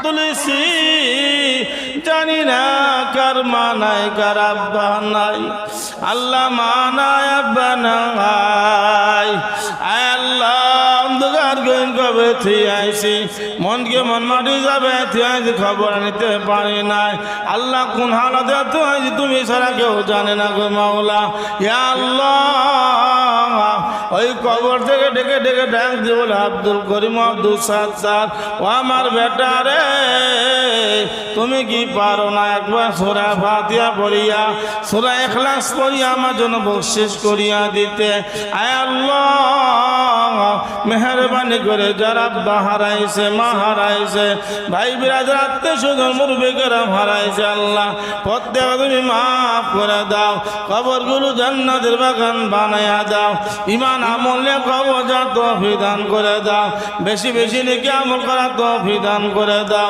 তুলসি জানি না কার মানায়, কার আব্বা নাই। আল্লাহ মানায়, আব্বা নাই। আল্লাহ মনকে মন মাটি যাবে খবর নিতে পারি নাই। আল্লাহ কোন হালাতে তুমি ছাড়া কেউ জানে না গো মাওলা। আল্লাহ কবর থেকে ডেকে ডেকে ডাক দিয়ে বলে, আব্দুল করিম আব্দুল সাদ সাদ ও আমার বেটা রে, তুমি কি পারো না? একবার সোরা ফাতিয়া পড়িয়া, সোরা এখলাস পড়িয়া আমার জন্য বকশিস করিয়া দিতে। আয় আল্লাহ মেহরবানি করে যারা বা হারাইছে, মা হারাইছে, ভাই বিরাজ রাত্রে শুধু মুরবি করে হারাইছে, আল্লাহ প্রত্যেক তুমি মাফ করে দাও, কবরগুলো জান্নাতের বাগান বানাইয়া দাও ইমান আমলে কবর যা তো দান করে দাও, বেশি বেশি নাকি আমল করা তো দান করে দাও।